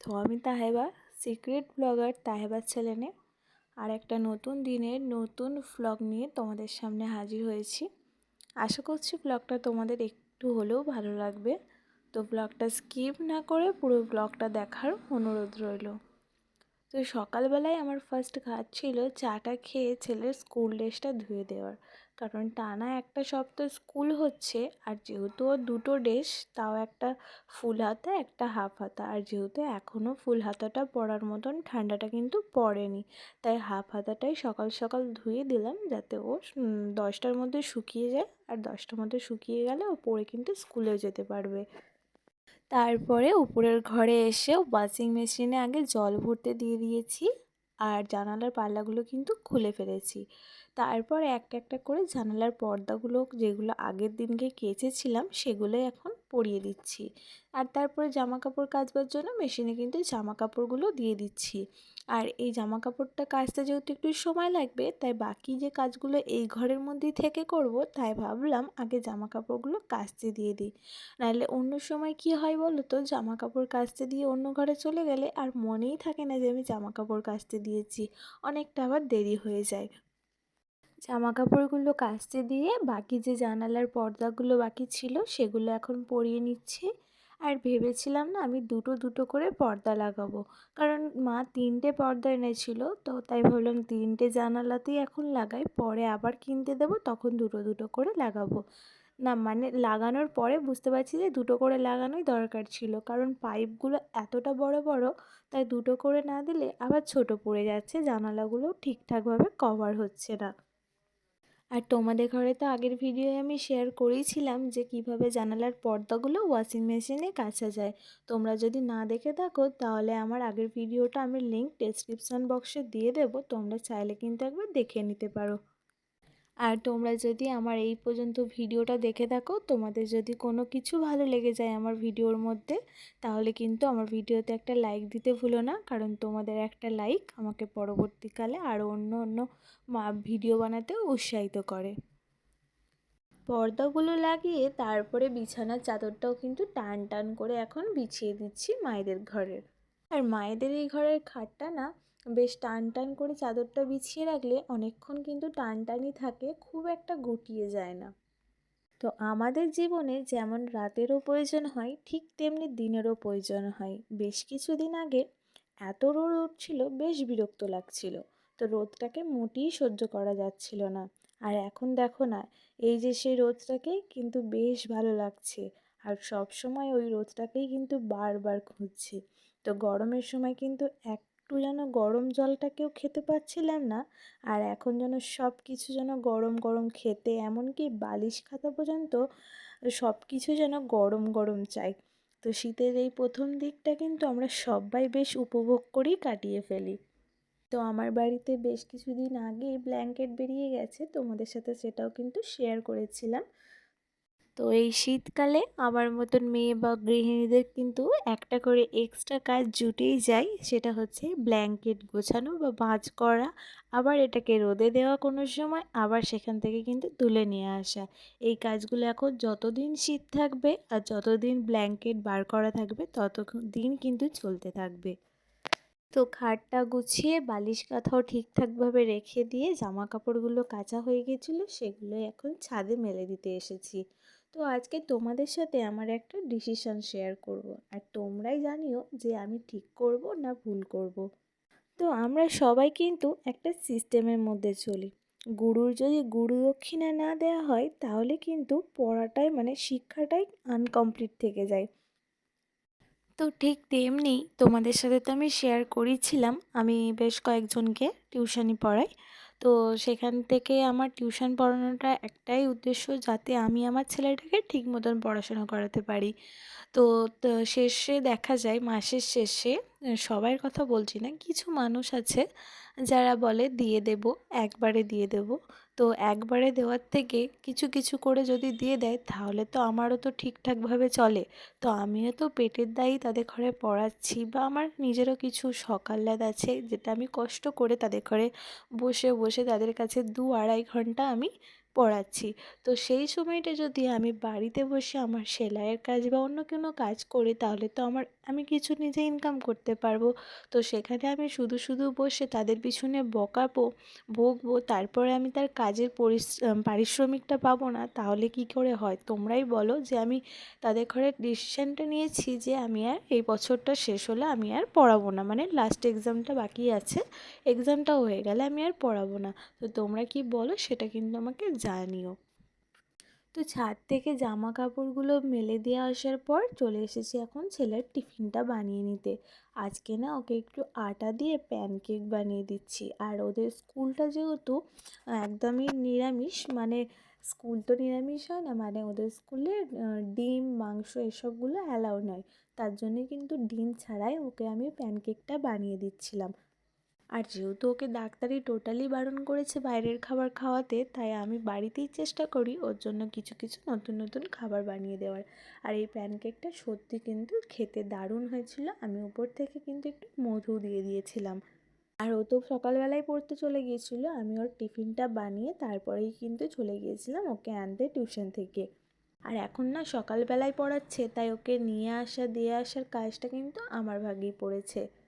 তো আমি তাহেবা secret blogger তাহেবার ছেলেনে। আর একটা নতুন দিনের নতুন ভ্লগ নিয়ে তোমাদের সামনে হাজির হয়েছি। আশা করছি ব্লগটা তোমাদের একটু হলেও ভালো লাগবে। তো ব্লগটা স্কিপ না করে পুরো ব্লগটা দেখার অনুরোধ রইল। তো সকালবেলায় আমার ফার্স্ট কাজ ছিল চাটা খেয়ে ছেলের স্কুল ড্রেসটা ধুয়ে দেওয়ার। কারণ টানা একটা সপ্তাহ স্কুল হচ্ছে, আর যেহেতু ওর দুটো ড্রেস, তাও একটা ফুল হাতা, একটা হাফ হাতা। আর যেহেতু এখনও ফুল হাতাটা পরার মতন, ঠান্ডাটা কিন্তু পড়েনি। তাই হাফ হাতাটাই সকাল সকাল ধুয়ে দিলাম যাতে ও দশটার মধ্যে শুকিয়ে যায়। আর দশটার মধ্যে শুকিয়ে গেলে ও পরে কিন্তু স্কুলেও যেতে পারবে। তারপরে উপরের ঘরে এসে ওয়াশিং মেশিনে আগে জল ভরতে দিয়ে দিয়েছি। আর জানালার পাল্লাগুলো কিন্তু খুলে ফেলেছি। তারপর একটা একটা করে জানালার পর্দাগুলো যেগুলো আগের দিনকে কেচেছিলাম সেগুলো এখন পরিয়ে দিচ্ছি। আর তারপরে জামা কাপড় কাচবার জন্য মেশিনে কিন্তু জামা কাপড়গুলো দিয়ে দিচ্ছি। আর এই জামা কাপড়টা কাচতে যেহেতু একটু সময় লাগবে, তাই বাকি যে কাজগুলো এই ঘরের মধ্যেই থেকে করব, তাই ভাবলাম আগে জামা কাপড়গুলো কাচতে দিয়ে দিই। নাহলে অন্য সময় কি হয় বলো তো জামা কাপড় কাচতে দিয়ে অন্য ঘরে চলে গেলে আর মনেই থাকে না যে আমি জামা কাপড় কাচতে দিয়েছি। অনেকটা আবার দেরি হয়ে যায়। জামা কাপড়গুলো কাচতে দিয়ে বাকি যে জানালার পর্দাগুলো বাকি ছিল সেগুলো এখন পরিয়ে নিচ্ছি। আর ভেবেছিলাম না আমি দুটো দুটো করে পর্দা লাগাবো। কারণ মা তিনটে পর্দা এনেছিল, তো তাই ভাবলাম তিনটে জানালাতেই এখন লাগাই, পরে আবার কিনতে দেবো, তখন দুটো দুটো করে লাগাবো। না মানে লাগানোর পরে বুঝতে পারছি যে দুটো করে লাগানোই দরকার ছিল, কারণ পাইপগুলো এতটা বড় বড়, তাই দুটো করে না দিলে আবার ছোট পড়ে যাচ্ছে, জানালাগুলো ঠিকঠাকভাবে কভার হচ্ছে না। আর তোমাদের ঘরে তো আগের ভিডিওয়ে আমি শেয়ার করেছিলাম যে কীভাবে জানালার পর্দাগুলো ওয়াশিং মেশিনে কাছা যায়। তোমরা যদি না দেখে থাকো, তাহলে আমার আগের ভিডিওটা আমি লিঙ্ক ডেসক্রিপশান বক্সে দিয়ে দেবো। তোমরা চাইলে কিন্তু একবার দেখে নিতে পারো। আর তোমরা যদি আমার এই পর্যন্ত ভিডিওটা দেখে থাকো, তোমাদের যদি কোনো কিছু ভালো লেগে যায় আমার ভিডিওর মধ্যে, তাহলে কিন্তু আমার ভিডিওতে একটা লাইক দিতে ভুলো না, কারণ তোমাদের একটা লাইক আমাকে পরবর্তীকালে আরও অন্য অন্য ভিডিও বানাতেও উৎসাহিত করে। পর্দাগুলো লাগিয়ে তারপরে বিছানার চাদরটাও কিন্তু টান টান করে এখন বিছিয়ে দিচ্ছি মায়েদের ঘরের। আর মায়েদের এই ঘরের খাটটা না বেশ টান টান করে চাদরটা বিছিয়ে রাখলে অনেকক্ষণ কিন্তু টানটানই থাকে, খুব একটা গুটিয়ে যায় না। তো আমাদের জীবনে যেমন রাতেরও প্রয়োজন হয়, ঠিক তেমনি দিনেরও প্রয়োজন হয়। বেশ কিছুদিন আগে এত রোদ উঠছিল, বেশ বিরক্ত লাগছিল। তো রোদটাকে মোটেই সহ্য করা যাচ্ছিল না। আর এখন দেখো না, এই যে সেই রোদটাকেই কিন্তু বেশ ভালো লাগছে। আর সব সময় ওই রোদটাকেই কিন্তু বারবার খুঁজছি। তো গরমের সময় কিন্তু একটু যেন গরম জলটাকেও খেতে পাচ্ছিলাম না। আর এখন যেন সব কিছু যেন গরম গরম খেতে, এমনকি বালিশ খাতা পর্যন্ত সব কিছু যেন গরম গরম চাই। তো শীতের এই প্রথম দিকটা কিন্তু আমরা সবাই বেশ উপভোগ করেই কাটিয়ে ফেলি। তো আমার বাড়িতে বেশ কিছুদিন আগেই ব্ল্যাঙ্কেট বেরিয়ে গেছে, তোমাদের সাথে সেটাও কিন্তু শেয়ার করেছিলাম। তো এই শীতকালে আমার মতন মেয়ে বা গৃহিণীদের কিন্তু একটা করে এক্সট্রা কাজ জুটেই যায়, সেটা হচ্ছে ব্ল্যাঙ্কেট গোছানো বা ভাঁজ করা, আবার এটাকে রোদে দেওয়া কোনো সময়, আবার সেখান থেকে কিন্তু তুলে নিয়ে আসা। এই কাজগুলো এখন যতদিন শীত থাকবে আর যতদিন ব্ল্যাঙ্কেট বার করা থাকবে তত দিন কিন্তু চলতে থাকবে। তো খাটটা গুছিয়ে বালিশ কাঁথাও ঠিকঠাকভাবে রেখে দিয়ে জামা কাপড়গুলো কাঁচা হয়ে গেছিল, সেগুলো এখন ছাদে মেলে দিতে এসেছি। তো আজকে তোমাদের সাথে আমার একটা ডিসিশন শেয়ার করব। আর তোমরাই জানিও যে আমি ঠিক করব না ভুল করব। তো আমরা সবাই কিন্তু একটা সিস্টেমের মধ্যে চলি গুরুর যদি গুরু দক্ষিণা না দেওয়া হয়, তাহলে কিন্তু পড়াটাই মানে শিক্ষাটাই আনকমপ্লিট থেকে যায় তো ঠিক তেমনি তোমাদের সাথে তো আমি শেয়ার করেছিলাম আমি বেশ কয়েকজনকে টিউশনি পড়াই তো সেখান থেকে আমার টিউশন পড়ানোটা একটাই উদ্দেশ্য যাতে আমি আমার ছেলেটাকে ঠিক মতন পড়াশোনা করাতে পারি। তো শেষে দেখা যায় মাসের শেষে সবার কথা বলছি না, কিছু মানুষ আছে যারা বলে দিয়ে দেব, একবারে দিয়ে দেব। তো একবারে দেওয়ার থেকে কিছু কিছু করে যদি দিয়ে দেয়, তাহলে তো আমারও তো ঠিকঠাকভাবে চলে। তো আমিও তো পেটের দায়ী, তাদের ঘরে পড়াচ্ছি বা আমার নিজেরও কিছু সকাল্লাদ আছে, যেটা আমি কষ্ট করে তাদের ঘরে বসে বসে তাদের কাছে দু আড়াই ঘণ্টা আমি পড়াচ্ছি। তো সেই সময়টা যদি আমি বাড়িতে বসে আমার সেলাইয়ের কাজ বা অন্য কোনো কাজ করি, তাহলে তো আমার, আমি কিছু নিজে ইনকাম করতে পারব। তো সেখানে আমি শুধু শুধু বসে তাদের পিছনে বকাবো, বকবো, তারপরে আমি তার কাজের পরিস পারিশ্রমিকটা পাবো না, তাহলে কী করে হয়? তোমরাই বলো যে আমি তাদের ঘরে ডিসিশানটা নিয়েছি যে আমি আর এই বছরটা শেষ হলে আমি আর পড়াবো না। মানে লাস্ট এক্সামটা বাকি আছে এক্সামটা হয়ে গেলে আমি আর পড়াবো না। তো তোমরা কি বলো? সেটা কিন্তু আমাকে জানিও। তো ছাদ থেকে জামা কাপড়গুলো মেলে দিয়ে আসার পর চলে এসেছি এখন ছেলের টিফিনটা বানিয়ে নিতে। আজকে না ওকে একটু আটা দিয়ে প্যানকেক বানিয়ে দিচ্ছি। আর ওদের স্কুলটা যেহেতু একদমই নিরামিষ মানে স্কুল তো নিরামিষ হয় না মানে ওদের স্কুলে ডিম, মাংস এসবগুলো অ্যালাউ নয়। তার জন্যে কিন্তু ডিম ছাড়াই ওকে আমি প্যানকেকটা বানিয়ে দিচ্ছিলাম। আর যেহেতু ওকে ডাক্তারি টোটালি বারণ করেছে বাইরের খাবার খাওয়াতে, তাই আমি বাড়িতেই চেষ্টা করি ওর জন্য কিছু কিছু নতুন নতুন খাবার বানিয়ে দেওয়ার। আর এই প্যানকেকটা সত্যি কিন্তু খেতে দারুণ হয়েছিল। আমি উপর থেকে কিন্তু একটু মধু দিয়ে দিয়েছিলাম। আর ও তো সকালবেলায় পড়তে চলে গিয়েছিল। আমি ওর টিফিনটা বানিয়ে তারপরেই কিন্তু চলে গিয়েছিলাম ওকে আনতে টিউশন থেকে। আর এখন না সকালবেলায় পড়াচ্ছে, তাই ওকে নিয়ে আসা, দিয়ে আসার কাজটা কিন্তু আমার ভাগেই পড়েছে।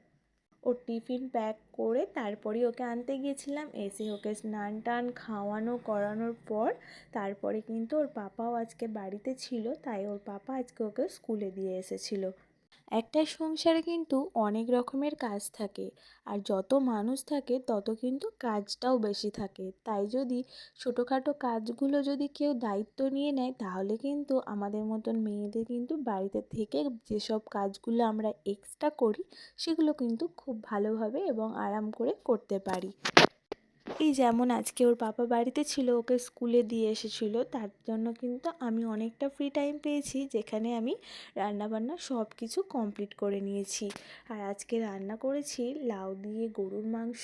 ওর টিফিন প্যাক করে তারপরে ওকে আনতে গিয়েছিলাম। এসে ওকে স্নান টান খাওয়ানো করানোর পর তারপরে কিন্তু ওর পাপাও আজকে বাড়িতে ছিল, তাই ওর পাপা আজকে ওকে স্কুলে দিয়ে এসেছিল। একটা সংসারে কিন্তু অনেক রকমের কাজ থাকে। আর যত মানুষ থাকে, তত কিন্তু কাজটাও বেশি থাকে। তাই যদি ছোটোখাটো কাজগুলো যদি কেউ দায়িত্ব নিয়ে নেয়, তাহলে কিন্তু আমাদের মতন মেয়েদের কিন্তু বাড়িতে থেকে যেসব কাজগুলো আমরা এক্সট্রা করি, সেগুলো কিন্তু খুব ভালোভাবে এবং আরাম করে করতে পারি। এই যেমন আজকে ওর পাপা বাড়িতে ছিল, ওকে স্কুলে দিয়ে এসেছিল, তার জন্য কিন্তু আমি অনেকটা ফ্রি টাইম পেয়েছি, যেখানে আমি রান্নাবান্না সব কিছু কমপ্লিট করে নিয়েছি। আর আজকে রান্না করেছি লাউ দিয়ে গরুর মাংস,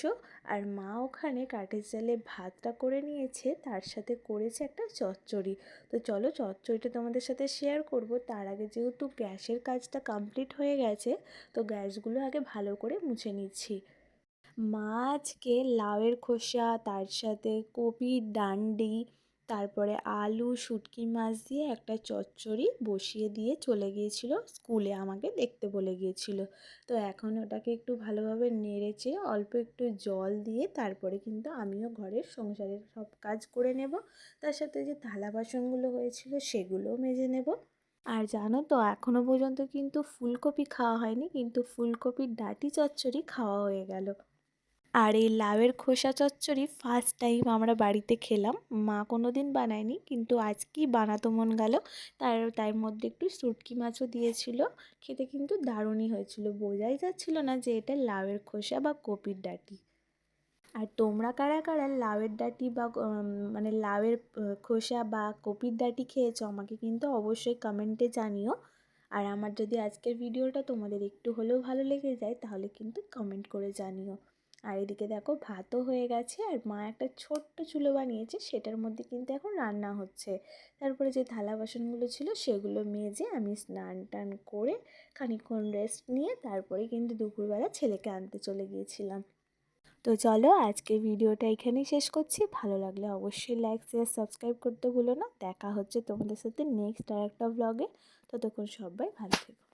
আর মা ওখানে কাঠের জালে ভাতটা করে নিয়েছে, তার সাথে করেছে একটা চচ্চড়ি। তো চলো চচ্চড়িটা তোমাদের সাথে শেয়ার করব, তার আগে যেহেতু গ্যাসের কাজটা কমপ্লিট হয়ে গেছে, তো গ্যাসগুলো আগে ভালো করে মুছে নিচ্ছি। মাছকে লাউয়ের খোসা, তার সাথে কপির ডান্ডি, তারপরে আলু, শুটকি মাছ দিয়ে একটা চচ্চড়ি বসিয়ে দিয়ে চলে গিয়েছিল স্কুলে, আমাকে দেখতে বলে গিয়েছিল। তো এখন ওটাকে একটু ভালোভাবে নেড়েচে অল্প একটু জল দিয়ে তারপরে কিন্তু আমিও ঘরের সংসারের সব কাজ করে নেব। তার সাথে যে থালা বাসনগুলো হয়েছিল সেগুলোও মেজে নেব। আর জানো তো এখনও পর্যন্ত কিন্তু ফুলকপি খাওয়া হয়নি, কিন্তু ফুলকপির ডাটি চচ্চড়ি খাওয়া হয়ে গেল। আর এই লাউয়ের খোসা চচ্চড়ি ফার্স্ট টাইম আমরা বাড়িতে খেলাম। মা কোনো দিন বানায়নি, কিন্তু আজকেই বানাতো মন গেল। তার তার মধ্যে একটু শুটকি মাছও দিয়েছিল। খেতে কিন্তু দারুণই হয়েছিল। বোঝাই যাচ্ছিল না যে এটা লাউয়ের খোসা বা কপির ডাঁটি। আর তোমরা কারা কারা লাউয়ের ডাঁটি বা মানে লাউয়ের খোসা বা কপির ডাঁটি খেয়েছো আমাকে কিন্তু অবশ্যই কমেন্টে জানিও। আর আমার যদি আজকের ভিডিওটা তোমাদের একটু হলেও ভালো লেগে যায়, তাহলে কিন্তু কমেন্ট করে জানিও। আর এদিকে দেখো ভাতও হয়ে গেছে আর মা একটা ছোট্ট চুলো বানিয়েছে, সেটার মধ্যে কিন্তু এখন রান্না হচ্ছে। তারপরে যে থালা বাসনগুলো ছিল সেগুলো মেজে আমি স্নান টান করে খানিক্ষণ রেস্ট নিয়ে তারপরে কিন্তু দুপুরবেলা ছেলেকে আনতে চলে গিয়েছিলাম। তো চলো আজকে ভিডিওটা এখানেই শেষ করছি। ভালো লাগলে অবশ্যই লাইক শেয়ার সাবস্ক্রাইব করতে ভুলো না। দেখা হচ্ছে তোমাদের সাথে নেক্সট আর একটা ব্লগে ততক্ষণ সবাই ভালো থেকো।